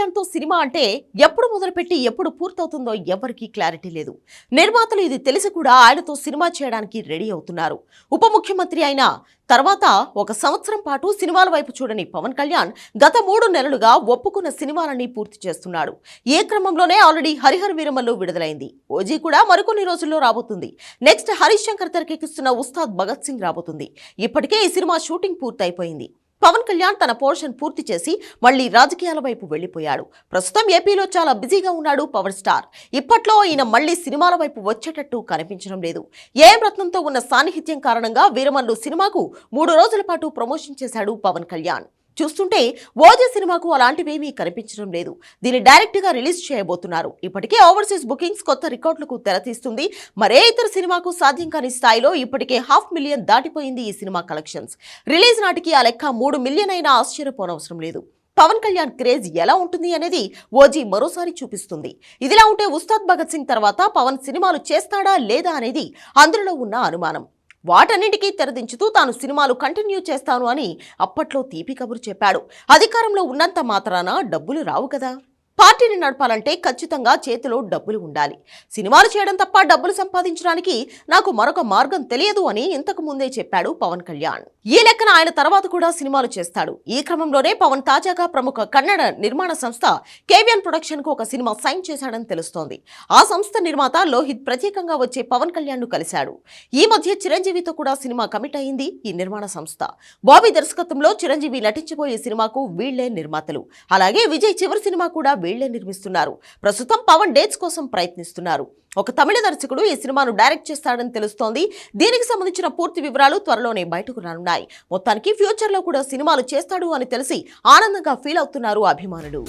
కళ్యాణ్తో సినిమా అంటే ఎప్పుడు మొదలుపెట్టి ఎప్పుడు పూర్తవుతుందో ఎవరికీ క్లారిటీ లేదు. నిర్మాతలు ఇది తెలిసి కూడా ఆయనతో సినిమా చేయడానికి రెడీ అవుతున్నారు. ఉప ముఖ్యమంత్రి అయిన తర్వాత ఒక సంవత్సరం పాటు సినిమాల వైపు చూడని పవన్ కళ్యాణ్ గత మూడు నెలలుగా ఒప్పుకున్న సినిమాలన్నీ పూర్తి చేస్తున్నాడు. ఏ క్రమంలోనే ఆల్రెడీ హరిహర వీరమల్లు విడుదలైంది. ఓజీ కూడా మరికొన్ని రోజుల్లో రాబోతుంది. నెక్స్ట్ హరీష్ శంకర్ తెరకెక్కిస్తున్న ఉస్తాద్ భగత్ సింగ్ రాబోతుంది. ఇప్పటికే ఈ సినిమా షూటింగ్ పూర్తయిపోయింది. పవన్ కళ్యాణ్ తన పోర్షన్ పూర్తి చేసి మళ్ళీ రాజకీయాల వైపు వెళ్ళిపోయాడు ప్రస్తుతం ఏపీలో చాలా బిజీగా ఉన్నాడు పవర్ స్టార్. ఇప్పట్లో ఈయన మళ్ళీ సినిమాల వైపు వచ్చేటట్టు కనిపించడం లేదు. ఏఎం రత్నంతో ఉన్న సాన్నిహిత్యం కారణంగా వీరమల్లు సినిమాకు మూడు రోజుల పాటు ప్రమోషన్ చేశాడు పవన్ కళ్యాణ్. చూస్తుంటే ఓజీ సినిమాకు అలాంటివేమీ కనిపించడం లేదు. దీన్ని డైరెక్ట్గా రిలీజ్ చేయబోతున్నారు. ఇప్పటికే ఓవర్సీస్ బుకింగ్స్ కొత్త రికార్డులకు తెరతీస్తుంది. మరే ఇతర సినిమాకు సాధ్యం కాని స్థాయిలో ఇప్పటికే హాఫ్ మిలియన్ దాటిపోయింది ఈ సినిమా కలెక్షన్స్. రిలీజ్ నాటికి ఆ లెక్క మూడు మిలియన్ అయినా ఆశ్చర్యపోనవసరం లేదు. పవన్ కళ్యాణ్ క్రేజ్ ఎలా ఉంటుంది అనేది ఓజీ మరోసారి చూపిస్తుంది. ఇదిలా ఉంటే ఉస్తాద్ భగత్ సింగ్ తర్వాత పవన్ సినిమాలు చేస్తాడా లేదా అనేది అందులో ఉన్న అనుమానం. వాటన్నిటికీ తెరదించుతూ తాను సినిమాలు కంటిన్యూ చేస్తాను అని అప్పట్లో తీపి కబురు చెప్పాడు. అధికారంలో ఉన్నంత మాత్రాన డబ్బులు రావు కదా. పార్టీని నడపాలంటే ఖచ్చితంగా చేతిలో డబ్బులు ఉండాలి. సినిమాలు చేయడం తప్ప డబ్బులు సంపాదించడానికి నాకు మరొక మార్గం తెలియదు అని ఇంతకు ముందే చెప్పాడు పవన్ కళ్యాణ్. ఈ లెక్కన ఆయన తర్వాత కూడా సినిమాలు చేస్తాడు. ఈ క్రమంలోనే పవన్ తాజాగా ప్రముఖ కన్నడ నిర్మాణ సంస్థ కేవిఎన్ ప్రొడక్షన్కు ఒక సినిమా సైన్ చేశాడని తెలుస్తోంది. ఆ సంస్థ నిర్మాత లోహిత్ ప్రత్యేకంగా వచ్చే పవన్ కళ్యాణ్ను కలిశాడు. ఈ మధ్య చిరంజీవితో కూడా సినిమా కమిట్ అయింది ఈ నిర్మాణ సంస్థ. బాబీ దర్శకత్వంలో చిరంజీవి నటించబోయే సినిమాకు వీళ్ళే నిర్మాతలు. అలాగే విజయ్ చివరి సినిమా కూడా వీళ్ళే నిర్మిస్తున్నారు. ప్రస్తుతం పవన్ డేట్స్ కోసం ప్రయత్నిస్తున్నారు. ఒక తమిళ దర్శకుడు ఈ సినిమాను డైరెక్ట్ చేస్తాడని తెలుస్తోంది. దీనికి సంబంధించిన పూర్తి వివరాలు త్వరలోనే బయటకు రానున్నాయి. మొత్తానికి ఫ్యూచర్లో కూడా సినిమాలు చేస్తాడు అని తెలిసి ఆనందంగా ఫీల్ అవుతున్నారు అభిమానులు.